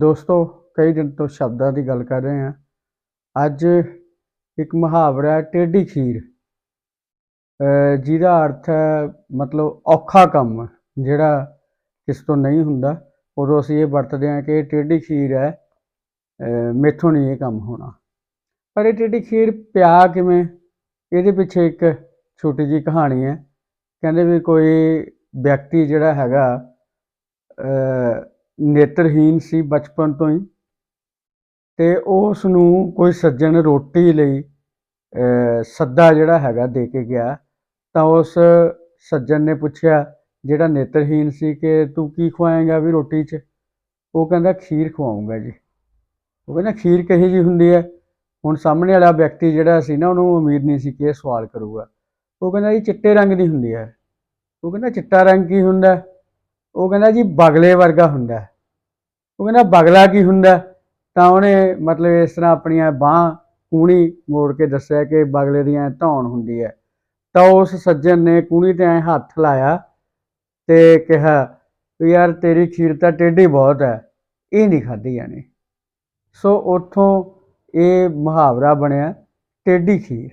ਦੋਸਤੋ, ਕਈ ਦਿਨ ਤੋਂ ਸ਼ਬਦਾਂ ਦੀ ਗੱਲ ਕਰ ਰਹੇ ਹਾਂ। ਅੱਜ ਇੱਕ ਮੁਹਾਵਰਾ ਹੈ, ਟੇਢੀ ਖੀਰ। ਜਿਹਦਾ ਅਰਥ ਹੈ, ਮਤਲਬ ਔਖਾ ਕੰਮ, ਜਿਹੜਾ ਕਿਸ ਤੋਂ ਨਹੀਂ ਹੁੰਦਾ। ਉਦੋਂ ਅਸੀਂ ਇਹ ਵਰਤਦੇ ਹਾਂ ਕਿ ਇਹ ਟੇਢੀ ਖੀਰ ਹੈ ਮੇਥੋਂ ਨਹੀਂ ਇਹ ਕੰਮ ਹੋਣਾ। ਪਰ ਇਹ ਟੇਢੀ ਖੀਰ ਪਿਆ ਕਿਵੇਂ? ਇਹਦੇ ਪਿੱਛੇ ਇੱਕ ਛੋਟੀ ਜੀ ਕਹਾਣੀ ਹੈ। ਕਹਿੰਦੇ ਵੀ ਕੋਈ ਵਿਅਕਤੀ ਜਿਹੜਾ ਹੈਗਾ ਨੇਤਰਹੀਨ ਸੀ ਬਚਪਨ ਤੋਂ ਹੀ ਤੇ ਉਸ ਨੂੰ ਕੋਈ ਸੱਜਣ ਰੋਟੀ ਲਈ ਸੱਦਾ ਜਿਹੜਾ ਹੈਗਾ ਦੇ ਕੇ ਗਿਆ, ਤਾਂ ਉਸ ਸੱਜਣ ਨੇ ਪੁੱਛਿਆ, ਜਿਹੜਾ ਨੇਤਰਹੀਨ ਸੀ ਕਿ ਤੂੰ ਕੀ ਖਵਾਏਂਗਾ ਵੀ ਰੋਟੀ 'ਚ? ਉਹ ਕਹਿੰਦਾ, ਖੀਰ ਖਵਾਉਂਗਾ ਜੀ। ਉਹ ਕਹਿੰਦਾ, ਖੀਰ ਕਹੀ ਜੀ ਹੁੰਦੀ ਹੈ? ਹੁਣ ਸਾਹਮਣੇ ਵਾਲਾ ਵਿਅਕਤੀ ਜਿਹੜਾ ਸੀ ਨਾ, ਉਹਨੂੰ ਉਮੀਦ ਨਹੀਂ ਸੀ ਕਿ ਇਹ ਸਵਾਲ ਕਰੂਗਾ। ਉਹ ਕਹਿੰਦਾ ਜੀ ਚਿੱਟੇ ਰੰਗ ਦੀ ਹੁੰਦੀ ਹੈ। ਉਹ ਕਹਿੰਦਾ, ਚਿੱਟਾ ਰੰਗ ਕੀ ਹੁੰਦਾ? ਉਹ ਕਹਿੰਦਾ ਜੀ ਬਗਲੇ ਵਰਗਾ ਹੁੰਦਾ ਉਹ ਕਹਿੰਦਾ ਬਗਲਾ ਕੀ ਹੁੰਦਾ ਤਾਂ ਉਹਨੇ ਮਤਲਬ ਇਸ ਤਰ੍ਹਾਂ ਆਪਣੀਆਂ ਬਾਹ ਕੂਣੀ ਮੋੜ ਕੇ ਦੱਸਿਆ ਕਿ ਬਗਲੇ ਦੀ ਐ ਧੌਣ ਹੁੰਦੀ ਹੈ। ਤਾਂ ਉਸ ਸੱਜਣ ਨੇ ਕੂਣੀ ਤੇ ਐ ਹੱਥ ਲਾਇਆ ਤੇ ਕਿਹਾ, ਵੀ ਯਾਰ ਤੇਰੀ ਖੀਰ ਤਾਂ ਟੇਢੀ ਬਹੁਤ ਹੈ, ਇਹ ਨਹੀਂ ਖਾਧੀ ਜਾਣੀ। ਸੋ ਉੱਥੋਂ ਇਹ ਮੁਹਾਵਰਾ ਬਣਿਆ, ਟੇਢੀ ਖੀਰ।